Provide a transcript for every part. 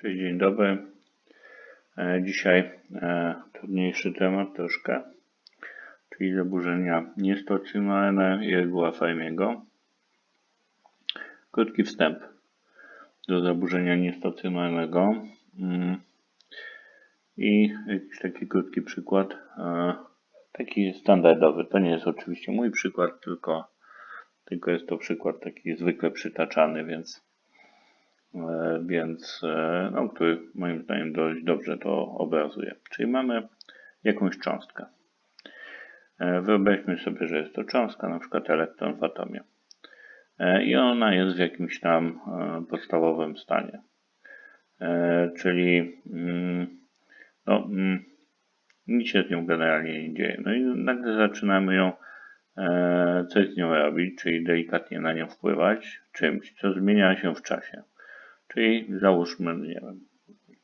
Cześć, dzień dobry. E, Dzisiaj e, trudniejszy temat troszkę, czyli zaburzenia niestacjonarne i reguła Fermiego. Krótki wstęp do zaburzenia niestacjonarnego mm, i jakiś taki krótki przykład, e, taki standardowy. To nie jest oczywiście mój przykład, tylko, tylko jest to przykład taki zwykle przytaczany, więc więc e, no, który moim zdaniem dość dobrze to obrazuje. Czyli mamy jakąś cząstkę. E, wyobraźmy sobie, że jest to cząstka, na przykład elektron w atomie. I ona jest w jakimś tam podstawowym stanie. Czyli mm, no, mm, nic się z nią generalnie nie dzieje. No i nagle zaczynamy ją coś z nią robić, czyli delikatnie na nią wpływać czymś, co zmienia się w czasie. Czyli załóżmy, nie wiem,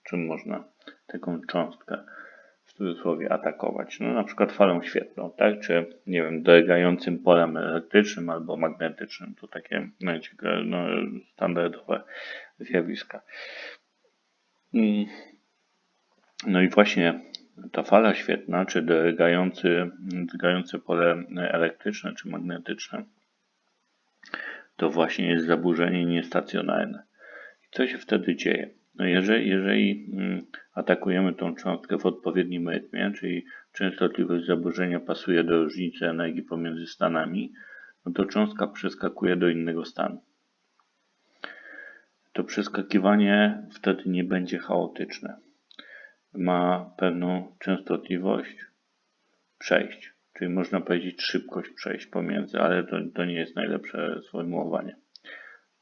czym można taką cząstkę w cudzysłowie atakować. No na przykład falą świetlną, tak? Czy nie wiem, dolegającym polem elektrycznym albo magnetycznym. To takie no, standardowe zjawiska. No i właśnie ta fala świetna, czy dolegający, dolegające pole elektryczne czy magnetyczne, to właśnie jest zaburzenie niestacjonarne. Co się wtedy dzieje? No jeżeli, jeżeli mm, atakujemy tą cząstkę w odpowiednim rytmie, czyli częstotliwość zaburzenia pasuje do różnicy energii pomiędzy stanami, no to cząstka przeskakuje do innego stanu. To przeskakiwanie wtedy nie będzie chaotyczne. Ma pewną częstotliwość przejść, czyli można powiedzieć szybkość przejść pomiędzy, ale to, to nie jest najlepsze sformułowanie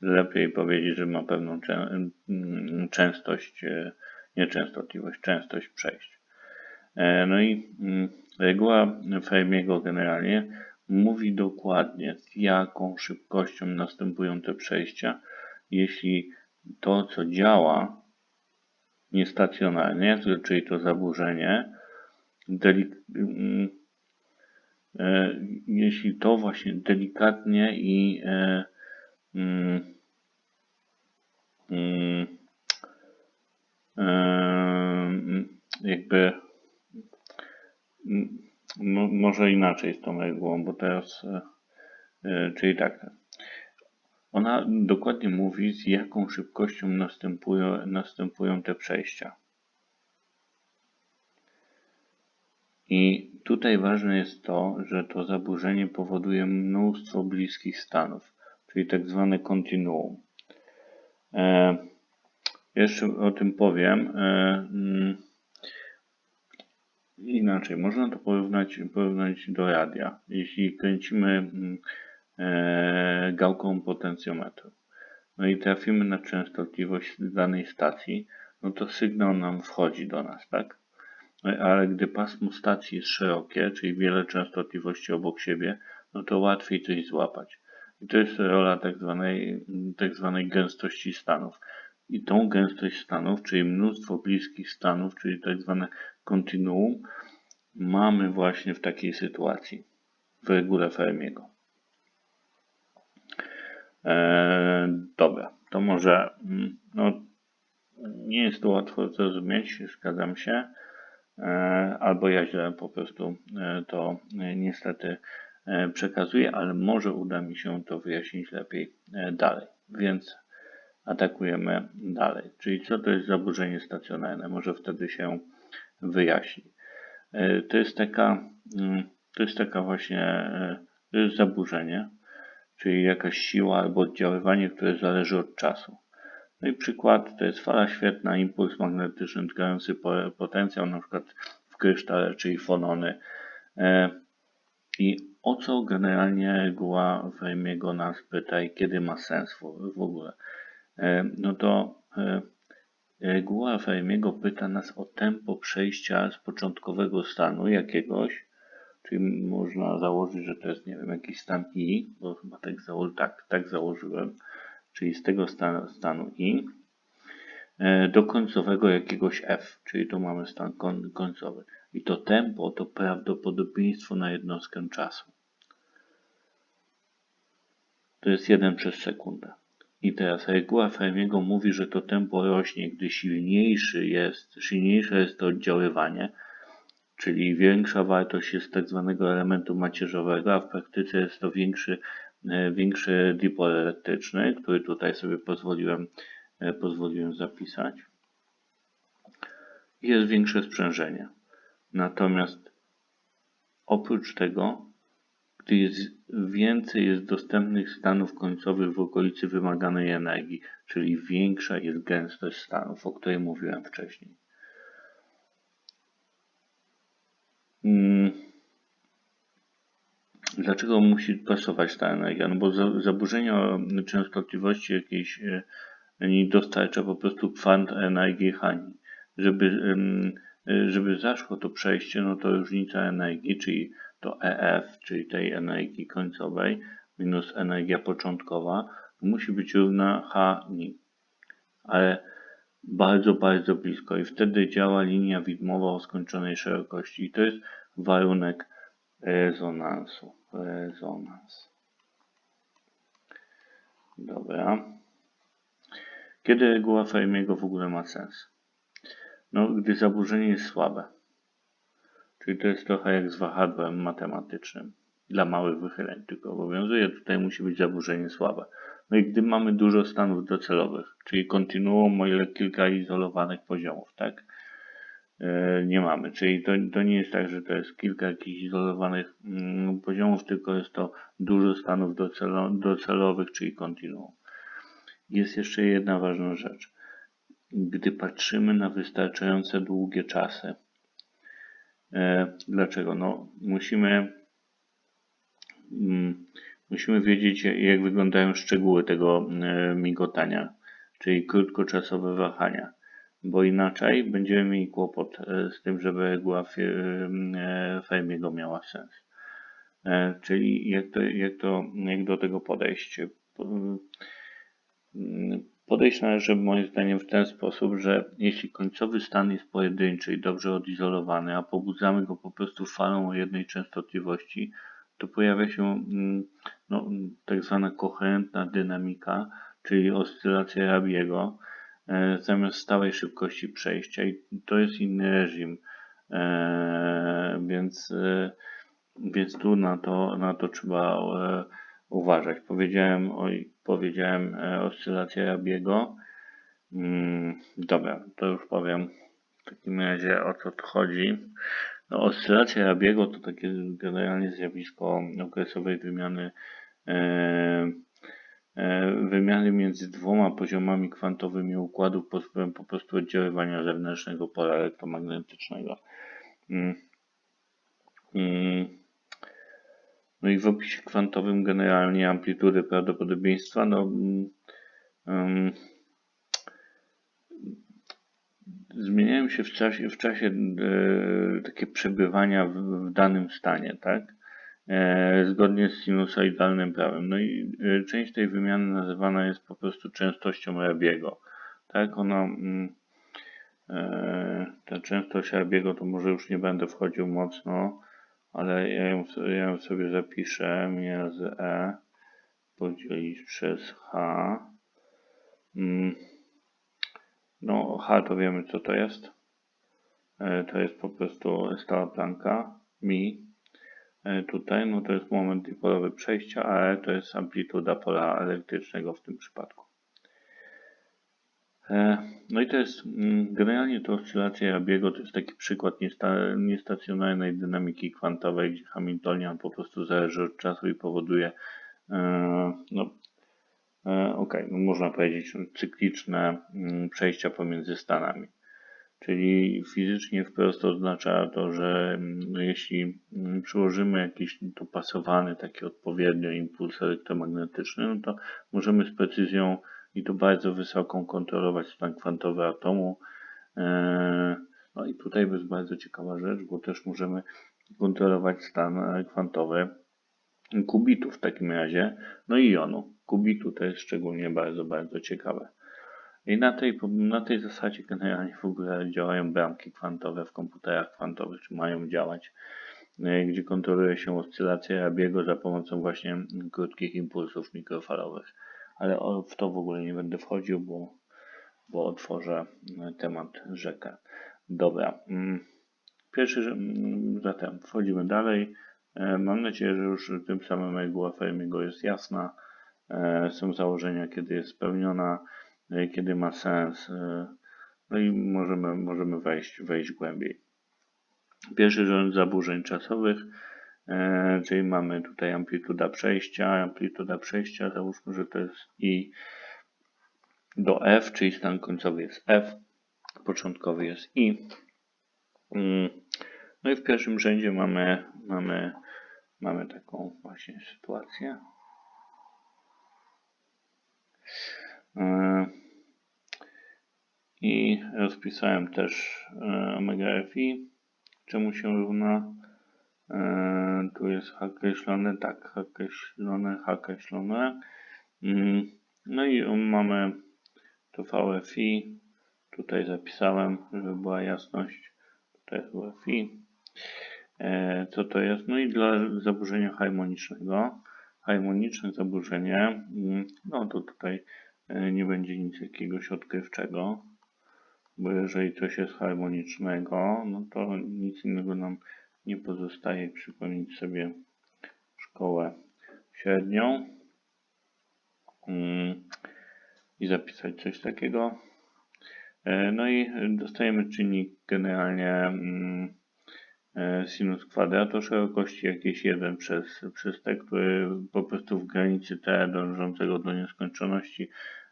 lepiej powiedzieć, że ma pewną mm, częstość, e, nie częstotliwość, częstość przejść. E, no i mm, reguła Fermiego generalnie mówi dokładnie, z jaką szybkością następują te przejścia, jeśli to, co działa niestacjonarnie, czyli to zaburzenie, mm, e, jeśli to właśnie delikatnie i Mm, mm, jakby może inaczej z tą regułą, bo teraz, e, e, czyli tak, ona dokładnie mówi, z jaką szybkością następują, następują te przejścia. I tutaj ważne jest to, że to zaburzenie powoduje mnóstwo bliskich stanów czyli tak zwane kontinuum. E, jeszcze o tym powiem. E, mm, inaczej, można to porównać, porównać do radia. Jeśli kręcimy mm, e, gałką potencjometru, no i trafimy na częstotliwość danej stacji, no to sygnał nam wchodzi do nas, tak? Ale gdy pasmo stacji jest szerokie, czyli wiele częstotliwości obok siebie, no to łatwiej coś złapać. I to jest rola tak zwanej, tak zwanej gęstości stanów. I tą gęstość stanów, czyli mnóstwo bliskich stanów, czyli tak zwane kontinuum, mamy właśnie w takiej sytuacji w regule Fermiego. Eee, dobra, to może mm, no, nie jest to łatwo zrozumieć, zgadzam się, eee, albo ja źle po prostu e, to e, niestety E, przekazuję, ale może uda mi się to wyjaśnić lepiej e, dalej. Więc atakujemy dalej. Czyli co to jest zaburzenie stacjonarne? Może wtedy się wyjaśni. E, to jest taka, mm, to jest taka właśnie to jest zaburzenie, czyli jakaś siła albo oddziaływanie, które zależy od czasu. No i przykład to jest fala świetna, impuls magnetyczny tkający potencjał, na przykład w krysztale, czyli fonony. I o co generalnie reguła Fermiego nas pyta i kiedy ma sens w, ogóle? E, no to e, reguła Fermiego pyta nas o tempo przejścia z początkowego stanu jakiegoś, czyli można założyć, że to jest, nie wiem, jakiś stan I, bo chyba tak, zało tak, tak założyłem, czyli z tego stanu, stanu I e, do końcowego jakiegoś F, czyli tu mamy stan końcowy. I to tempo to prawdopodobieństwo na jednostkę czasu. To jest 1 przez sekundę. I teraz reguła Fermiego mówi, że to tempo rośnie, gdy silniejszy jest, silniejsze jest to oddziaływanie, czyli większa wartość jest tak zwanego elementu macierzowego, a w praktyce jest to większy, e, większy dipol elektryczny, który tutaj sobie pozwoliłem, e, pozwoliłem zapisać. Jest większe sprzężenie. Natomiast oprócz tego, gdy jest więcej jest dostępnych stanów końcowych w okolicy wymaganej energii, czyli większa jest gęstość stanów, o której mówiłem wcześniej. Mm. Dlaczego musi pasować ta energia? No bo za, zaburzenia częstotliwości jakiejś nie dostarcza po prostu kwant energii Hani. Żeby, żeby zaszło to przejście, no to różnica energii, czyli to EF, czyli tej energii końcowej, minus energia początkowa, musi być równa H nim. Ale bardzo, bardzo blisko i wtedy działa linia widmowa o skończonej szerokości i to jest warunek rezonansu. Rezonans. Dobra. Kiedy reguła Fermiego w ogóle ma sens? No, gdy zaburzenie jest słabe. Czyli to jest trochę jak z wahadłem matematycznym. Dla małych wychyleń tylko obowiązuje. Tutaj musi być zaburzenie słabe. No i gdy mamy dużo stanów docelowych, czyli kontinuum, o ile kilka izolowanych poziomów, tak? E, nie mamy. Czyli to, to nie jest tak, że to jest kilka jakichś izolowanych mm, poziomów, tylko jest to dużo stanów docelo, docelowych, czyli kontinuum. Jest jeszcze jedna ważna rzecz. Gdy patrzymy na wystarczające długie czasy, e, dlaczego? No, musimy mm, Musimy wiedzieć, jak wyglądają szczegóły tego e, migotania, czyli krótkoczasowe wahania, bo inaczej będziemy mieli kłopot e, z tym, żeby reguła Fermiego miała sens. Czyli jak, to, jak, to, jak do tego podejść? Podejść należy moim zdaniem w ten sposób, że jeśli końcowy stan jest pojedynczy i dobrze odizolowany, a pobudzamy go po prostu falą o jednej częstotliwości, to pojawia się mm, no, tak zwana koherentna dynamika, czyli oscylacja Rabiego, e, zamiast stałej szybkości przejścia i to jest inny reżim, e, więc, e, więc tu na to, na to trzeba uważać. Powiedziałem, oj, powiedziałem oscylacja Rabiego. Mm, dobra, to już powiem w takim razie o co tu chodzi. No, oscylacja Rabiego to takie generalnie zjawisko okresowej wymiany e, e, wymiany między dwoma poziomami kwantowymi układów pod wpływem po prostu oddziaływania zewnętrznego pola elektromagnetycznego. No i w opisie kwantowym generalnie amplitudy prawdopodobieństwa no, um, zmieniają się w czasie, w czasie e, takie przebywania w, w, danym stanie, tak? E, zgodnie z sinusoidalnym prawem. No i e, część tej wymiany nazywana jest po prostu częstością Rabiego. Tak, ona, mm, e, ta częstość Rabiego, to może już nie będę wchodził mocno, ale ja ją, ja ją sobie zapiszę. Razy E podzielić przez H. Mm. No, H to wiemy co to jest. E, to jest po prostu stała planka, mi. E, tutaj, no to jest moment dipolowy przejścia, a E to jest amplituda pola elektrycznego w tym przypadku. E, no i to jest, mm, generalnie to oscylacja Rabiego to jest taki przykład niestacjonarnej dynamiki kwantowej, gdzie Hamiltonian po prostu zależy od czasu i powoduje no, E, ok, no można powiedzieć cykliczne mm, przejścia pomiędzy stanami. Czyli fizycznie wprost oznacza to, że mm, no jeśli przyłożymy jakiś dopasowany, taki odpowiednio impuls elektromagnetyczny, no to możemy z precyzją i to bardzo wysoką kontrolować stan kwantowy atomu. E, no i tutaj jest bardzo ciekawa rzecz, bo też możemy kontrolować stan kwantowy kubitu w takim razie, no i jonu kubitu. To jest szczególnie bardzo, bardzo ciekawe. I na tej, na tej zasadzie generalnie w ogóle działają bramki kwantowe w komputerach kwantowych, czy mają działać, e, gdzie kontroluje się oscylację Rabiego za pomocą właśnie krótkich impulsów mikrofalowych. Ale w to w ogóle nie będę wchodził, bo, bo otworzę e, temat rzekę. Dobra. mm, Pierwszy, mm, zatem wchodzimy dalej. E, Mam nadzieję, że już tym samym reguła Fermiego jest jasna. E, Są założenia, kiedy jest spełniona, kiedy ma sens. No i możemy, możemy wejść, wejść głębiej. Pierwszy rząd zaburzeń czasowych, czyli mamy tutaj amplituda przejścia. Amplituda przejścia, załóżmy, że to jest i do F, czyli stan końcowy jest F, początkowy jest I. Mm, No i w pierwszym rzędzie mamy, mamy, mamy taką właśnie sytuację. E, I rozpisałem też e, omega fi, czemu się równa. E, Tu jest h określone, tak, h określone, h określone. Mm, No i mamy to VFI. Tutaj zapisałem, żeby była jasność. Tutaj jest UFI. E, Co to jest? No i dla zaburzenia harmonicznego. Harmoniczne zaburzenie, mm, no to tutaj e, nie będzie nic jakiegoś odkrywczego, bo jeżeli coś jest harmonicznego, no to nic innego nam nie pozostaje przypomnieć sobie szkołę średnią mm, i zapisać coś takiego. E, No i dostajemy czynnik generalnie mm, e, sinus kwadrat o szerokości jakieś 1 przez, przez t, który po prostu w granicy t dążącego do nieskończoności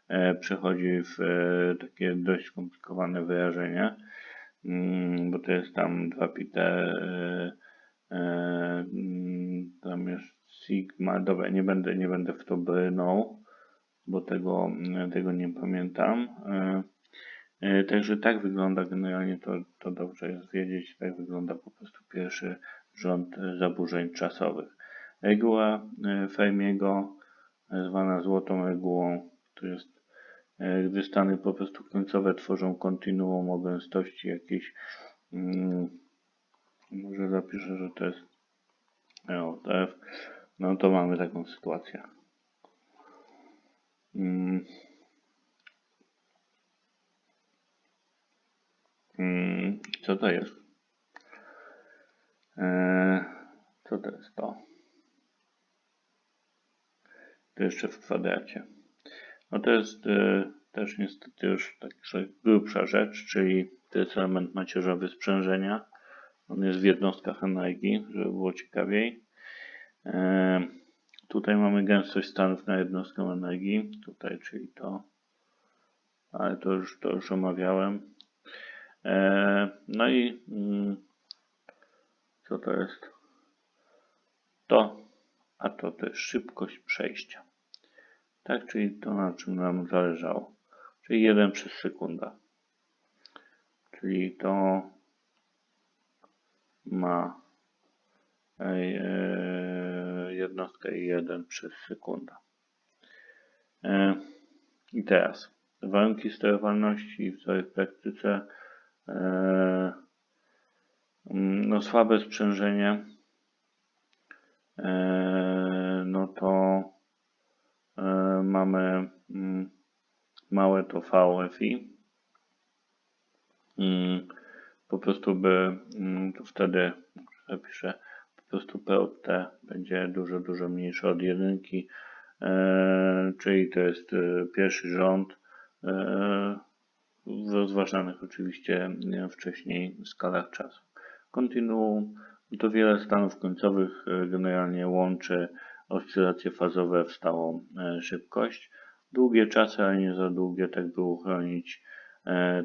e, przechodzi w takie dość skomplikowane wyrażenie, bo to jest tam 2 pi t, e, e, mm, tam jest sigma, dobra, nie będę, nie będę w to brnął, bo tego, tego nie pamiętam. E, Także tak wygląda generalnie, to, to dobrze jest wiedzieć, tak wygląda po prostu pierwszy rząd zaburzeń czasowych. Reguła Fermiego, zwana złotą regułą, to jest, gdy stany po prostu końcowe tworzą kontinuum o gęstości jakiejś, mm, może zapiszę, że to jest EOTF, no to mamy taką sytuację. Mm. Mm, Co to jest? Eee, co to jest to? To jeszcze w kwadracie. No to jest e, też niestety już taka grubsza rzecz, czyli to jest element macierzowy sprzężenia. On jest w jednostkach energii, żeby było ciekawiej. Eee, tutaj mamy gęstość stanów na jednostkę energii. Tutaj, czyli to. Ale to już, to już omawiałem. E, No i mm, co to jest? To, a to to jest szybkość przejścia. Tak, czyli to na czym nam zależało. Czyli 1 przez sekunda. Czyli to ma e, e, jednostkę 1 przez sekunda. E, I teraz warunki sterowalności w całej praktyce mm, no słabe sprzężenie, e, no to e, mamy mm, małe to VFI. Mm, Po prostu by to wtedy zapiszę po prostu P od T będzie dużo, dużo mniejsze od jedynki, czyli to jest pierwszy rząd w rozważanych oczywiście wcześniej skalach czasu. Kontinuum to wiele stanów końcowych generalnie łączy oscylacje fazowe w stałą szybkość. Długie czasy, ale nie za długie, tak by uchronić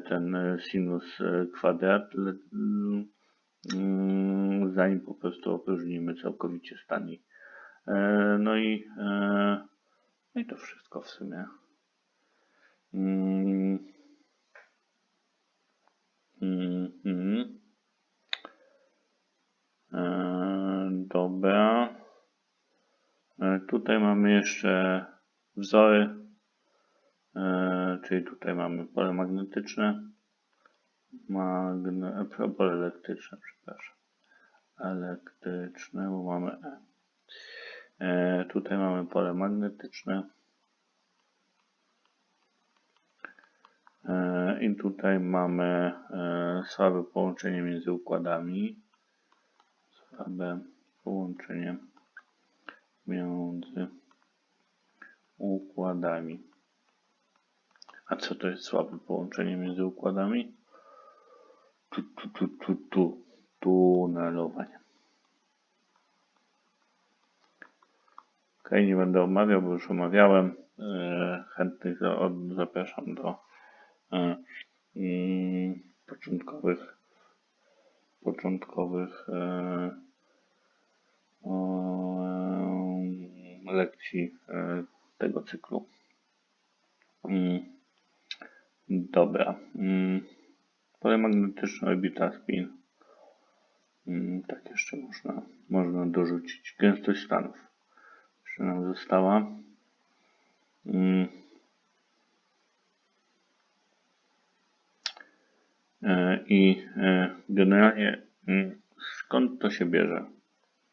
ten sinus kwadrat, mm, zanim po prostu opróżnimy całkowicie stani. No i, no i to wszystko w sumie. Mm. E, Dobra. E, Tutaj mamy jeszcze wzory, e, czyli tutaj mamy pole magnetyczne, magne, pole elektryczne, przepraszam, elektryczne, bo mamy E. E, Tutaj mamy pole magnetyczne, I tutaj mamy słabe połączenie między układami. Słabe połączenie między układami. A co to jest słabe połączenie między układami? Tu, tu, tu, tu, tu. Tunelowanie. Ok, nie będę omawiał, bo już omawiałem. E, chętnych zapraszam do e, mm, początkowych początkowych o, lekcji e, tego cyklu. Mm, dobra. Mm, pole magnetyczne orbita spin. Mm, tak jeszcze można, można dorzucić. Gęstość stanów. Jeszcze nam została. E, I e, generalnie skąd to się bierze?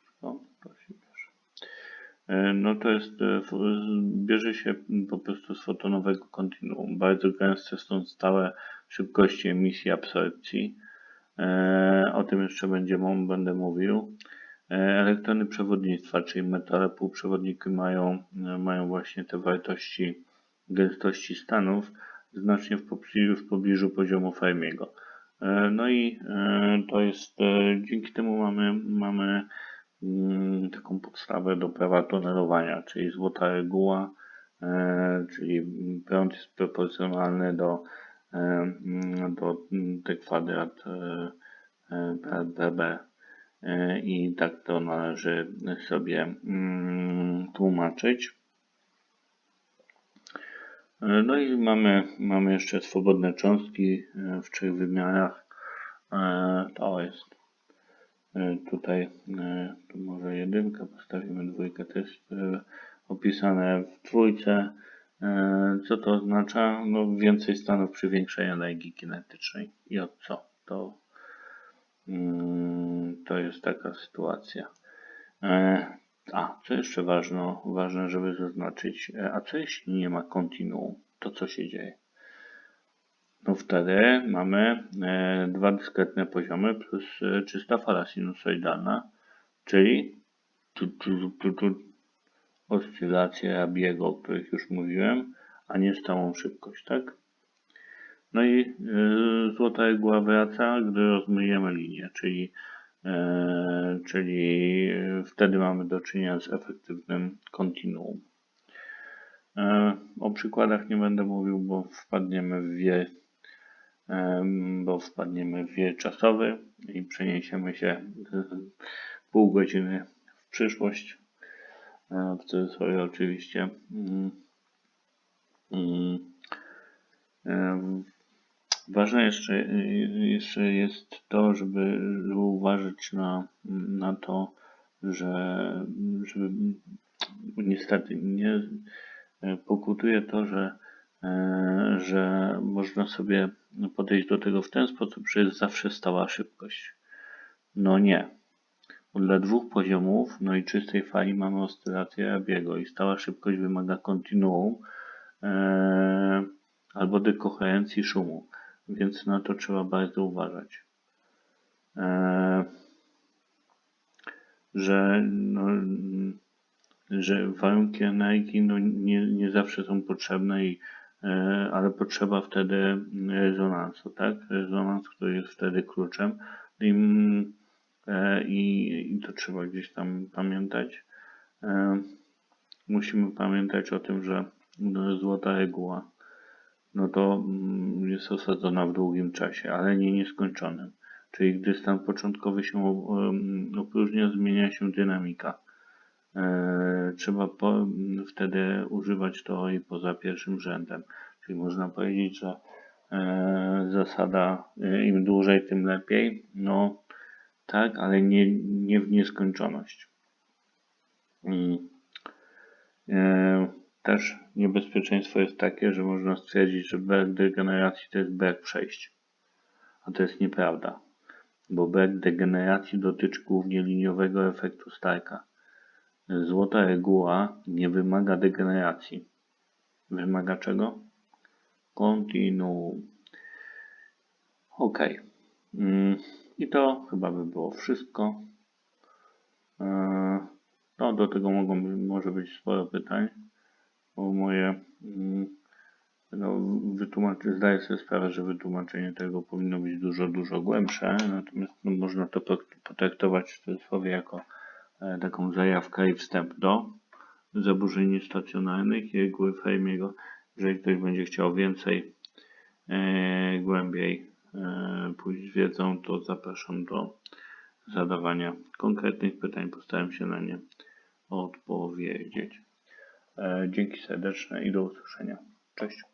Skąd to się bierze? E, No to jest, e, bierze się po prostu z fotonowego kontinuum. Bardzo gęste są stałe szybkości emisji absorpcji. E, O tym jeszcze będzie, będę mówił. Elektrony przewodnictwa, czyli metale półprzewodniki mają, mają właśnie te wartości gęstości stanów znacznie w pobliżu, w pobliżu poziomu Fermiego. No i to jest, dzięki temu mamy, mamy taką podstawę do prawa tunelowania, czyli złota reguła, e, czyli prąd jest proporcjonalny do, e, mm, do mm, t kwadrat e. E, I tak to należy sobie mm, tłumaczyć. No i mamy, mamy jeszcze swobodne cząstki w trzech wymiarach. To jest tutaj, e, tu może jedynkę, postawimy dwójkę, jest e, opisane w trójce. E, Co to oznacza? No więcej stanów przy większej energii kinetycznej. I od co? To, mm, to jest taka sytuacja. E, A, co jeszcze ważne, ważne, żeby zaznaczyć, e, a co jeśli nie ma kontinuum? To co się dzieje? No wtedy mamy e, dwa dyskretne poziomy plus e, czysta fala sinusoidalna, czyli tu, tu, tu, tu, oscylacje Rabiego, o których już mówiłem, a nie stałą szybkość, tak? No i e, złota reguła wraca, gdy rozmyjemy linię, czyli, czyli wtedy mamy do czynienia z efektywnym kontinuum. O przykładach nie będę mówił, bo wpadniemy w wie, em, bo wpadniemy w wie czasowy i przeniesiemy się e, pół godziny w przyszłość. E, W cudzysłowie oczywiście. Mm, mm, Ważne jeszcze, jeszcze jest to, żeby, żeby uważać na, na to, że żeby niestety nie pokutuje to, że, e, że można sobie podejść do tego w ten sposób, że jest zawsze stała szybkość. No nie. Dla dwóch poziomów, no i czystej fali mamy oscylację Rabiego i stała szybkość wymaga kontinuum e, albo dekoherencji szumu, więc na to trzeba bardzo uważać. E, że, no, że warunki energii no, nie, nie zawsze są potrzebne, i, e, ale potrzeba wtedy rezonansu, tak? Rezonans, który jest wtedy kluczem. I, mm, e, i, I to trzeba gdzieś tam pamiętać. E, musimy pamiętać o tym, że no, złota reguła no to mm, jest osadzona w długim czasie, ale nie nieskończonym. Czyli gdy stan początkowy się um, opróżnia, zmienia się dynamika. E, trzeba po, wtedy używać teorii poza pierwszym rzędem. Czyli można powiedzieć, że e, zasada e, im dłużej, tym lepiej. No tak, ale nie, nie w nieskończoność. Też niebezpieczeństwo jest takie, że można stwierdzić, że brak degeneracji to jest brak przejść. A to jest nieprawda, bo brak degeneracji dotyczy głównie liniowego efektu Starka. Złota reguła nie wymaga degeneracji. Wymaga czego? Continue. Ok. Mm, I to chyba by było wszystko. E, No, do tego mogą, może być sporo pytań, bo moje mm, no, wytłumaczenie, zdaję sobie sprawę, że wytłumaczenie tego powinno być dużo, dużo głębsze, natomiast no, można to pot- potraktować w cudzysłowie jako taką zajawkę i wstęp do zaburzeń niestacjonarnych i reguły Fermiego. Jeżeli ktoś będzie chciał więcej e, głębiej e, pójść wiedzą, to zapraszam do zadawania konkretnych pytań. Postaram się na nie odpowiedzieć. E, dzięki serdeczne i do usłyszenia. Cześć.